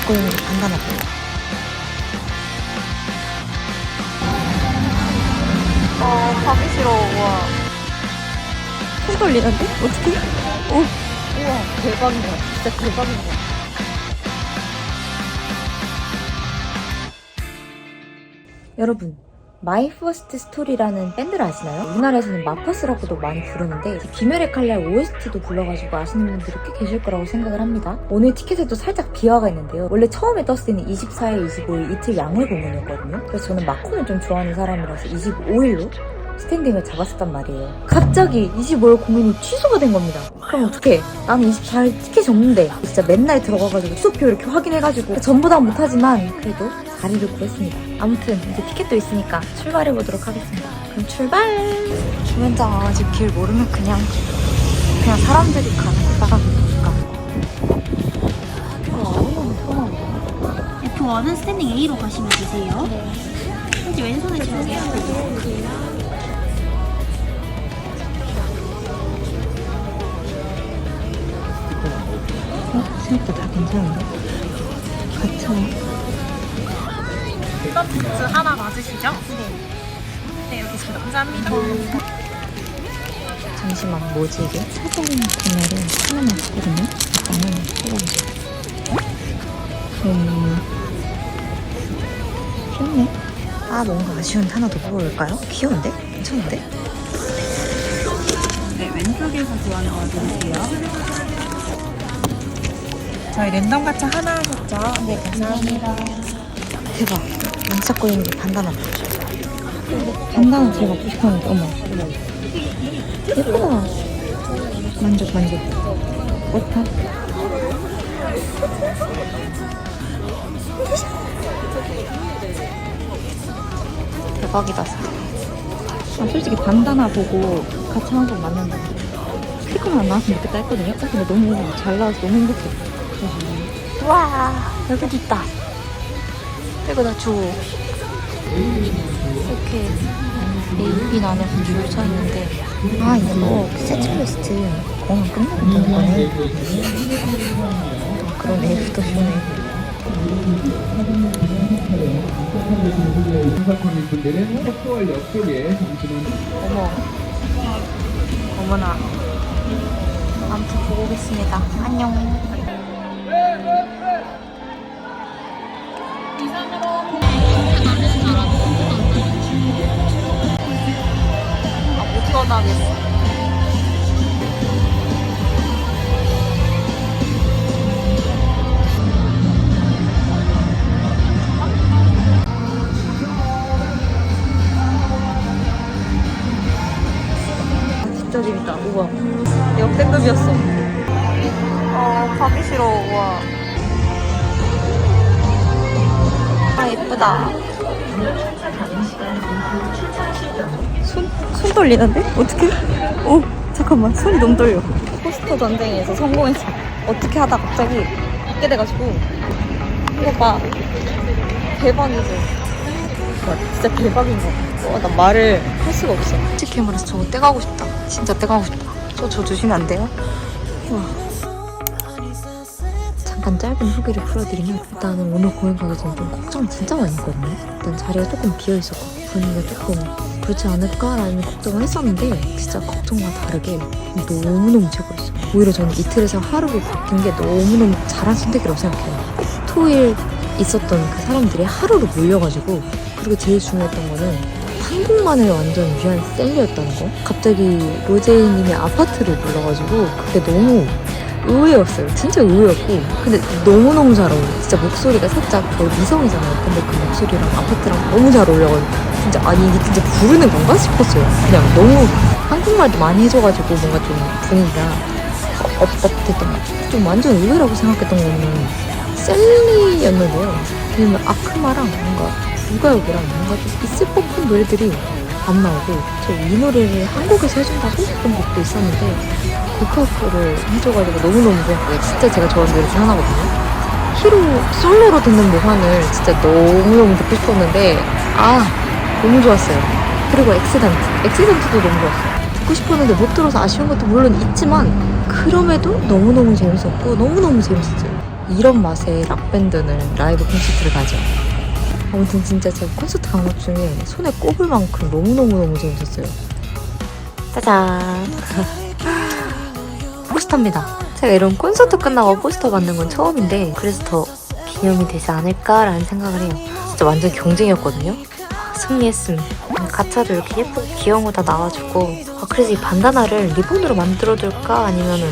게 단단하고 어, 가기 싫어. 와. 손 떨리는데? 어떻게? 우와, 대박이다. 진짜 대박이다. 여러분 마이 퍼스트 스토리라는 밴드를 아시나요? 우리나라에서는 마퍼스라고도 많이 부르는데 귀멸의 칼날 OST도 불러가지고 아시는 분들이 꽤 계실 거라고 생각을 합니다. 오늘 티켓에도 살짝 비화가 있는데요. 원래 처음에 떴을 때는 24일, 25일 이틀 양을 공연이었거든요. 그래서 저는 마콘을 좀 좋아하는 사람이라서 25일로 스탠딩을 잡았었단 말이에요. 갑자기 25일 공연이 취소가 된 겁니다. 그럼 어떡해? 나는 24일 티켓이 없는데 진짜 맨날 들어가가지고 취소표 이렇게 확인해가지고 전부 다 못하지만 그래도 자리를 구했습니다. 아무튼 이제 티켓도 있으니까 출발해 보도록 하겠습니다. 그럼 출발! 주변장 와가지고 길 모르면 그냥 그냥 사람들이 가는 거 따라가니까 F1은 스탠딩 A로 가시면 되세요. 현지 왼손에 들어게요. 하나 맞으시죠? 네. 네, 여기 있습니다. 감사합니다. 잠시만 뭐지 이게? 사전 구매를 하나만 했거든요? 나는 뽑아보자 음... 귀엽네 아 뭔가 아쉬운데 하나 더 뽑아볼까요? 귀여운데? 괜찮은데? 네, 왼쪽에서 교환 도와드릴게요. 저희 랜덤 가차 하나 하셨죠? 네, 감사합니다. 대박 반짝거리는 게 단단하다. 단단한 제가 갖고 싶었는데 어머. 예쁘다. 만족 만족. 어타 대박이다 진짜. 아, 솔직히 반다나 보고 같이 한번 만난다. 클릭만 안 나왔으면 좋겠다 했거든요? 어, 근데 너무 잘 나와서 너무 행복해. 와 여기도 있다 이거 나 줘. 이렇게 베이비 안에서 줄서 있는데. 아 이거 세트리스트. 공연 끝나고 이거는 아, 그런 협소월 옆쪽에 잠시만 어머. 어머나. 아무튼 보고 오겠습니다. 안녕 못 전하겠어. 진짜 재밌다 우와 역대급이었어 어, 가기 싫어. 와. 아 예쁘다 손, 떨리는데? 어떡해? 어 잠깐만 손이 너무 떨려. 포스터 전쟁에서 성공했어 어떻게 하다 갑자기 받게 돼가지고 이거 봐. 대박이죠 와, 진짜 대박인 거. 같아 와, 나 말을 할 수가 없어. 솔직히 말해서 저거 떼가고 싶다. 진짜 떼가고 싶다. 저, 저 주시면 안 돼요? 우와 잠깐 짧은 후기를 풀어드리면 일단은 오늘 공연 가기 전에 좀 걱정 진짜 많이 했거든요. 일단 자리가 조금 비어있었고 분위기가 조금 그렇지 않을까라는 걱정을 했었는데 진짜 걱정과 다르게 너무너무 최고였어요. 오히려 저는 이틀에서 하루로 바뀐 게 너무너무 잘한 선택이라고 생각해요. 토일 있었던 그 사람들이 하루로 몰려가지고 그리고 제일 중요했던 거는 한국만을 완전 위한 셀리였다는 거. 갑자기 로제이님의 아파트를 불러가지고 그게 너무 의외였어요. 진짜 의외였고. 근데 너무너무 잘 어울려. 진짜 목소리가 살짝 거의 미성이잖아요. 근데 그 목소리랑 아파트랑 너무 잘 어울려가지고. 진짜, 아니, 이게 진짜 부르는 건가 싶었어요. 그냥 너무 한국말도 많이 해줘가지고 뭔가 좀 분위기가 업, 업됐던 것 같아요. 좀 완전 의외라고 생각했던 거는 셀리였는데요. 왜냐면 아크마랑 뭔가 불가역이랑 뭔가 좀 있을 법한 노래들이 안 나오고 저이 노래를 한국에서 해준다 싶었던 곡도 있었는데 국화프를 해줘가지고 너무너무 좋았고요. 진짜 제가 좋아하는 노래 중 하나거든요. 히로 솔로로 듣는 모환을 진짜 너무너무 듣고 싶었는데 아 너무 좋았어요. 그리고 엑시던트 엑시던트도 너무 좋았어요. 듣고 싶었는데 못 들어서 아쉬운 것도 물론 있지만 그럼에도 너무너무 재밌었고 너무너무 재밌었어요. 이런 맛의 락밴드는 라이브 콘서트를 가죠. 아무튼 진짜 제가 콘서트 간것 중에 손에 꼽을 만큼 너무너무너무 재밌었어요. 짜잔. 포스터입니다. 제가 이런 콘서트 끝나고 포스터 받는 건 처음인데 그래서 더 기념이 되지 않을까라는 생각을 해요. 진짜 완전 경쟁이었거든요. 아, 승리했음. 가차도 이렇게 예쁘고 귀여운 거 다 나와주고 아, 그래서 이 반다나를 리본으로 만들어둘까 아니면은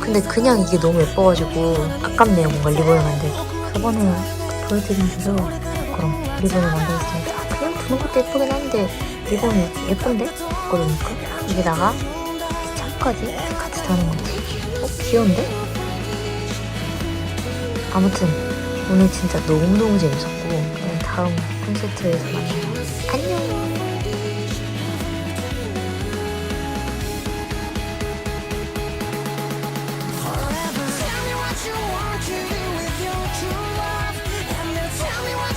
근데 그냥 이게 너무 예뻐가지고 아깝네요 뭔가 리본을 만들기 저번에 보여드린 대로 그럼 리본을 만들었습니다 그냥 두는 것도 예쁘긴 한데 리본이 예쁜데? 예쁘니까 여기다가 차까지 같이 다는 거지 어? 귀여운데? 아무튼 오늘 진짜 너무너무 재밌었고 다음 콘서트에서 만나요 안녕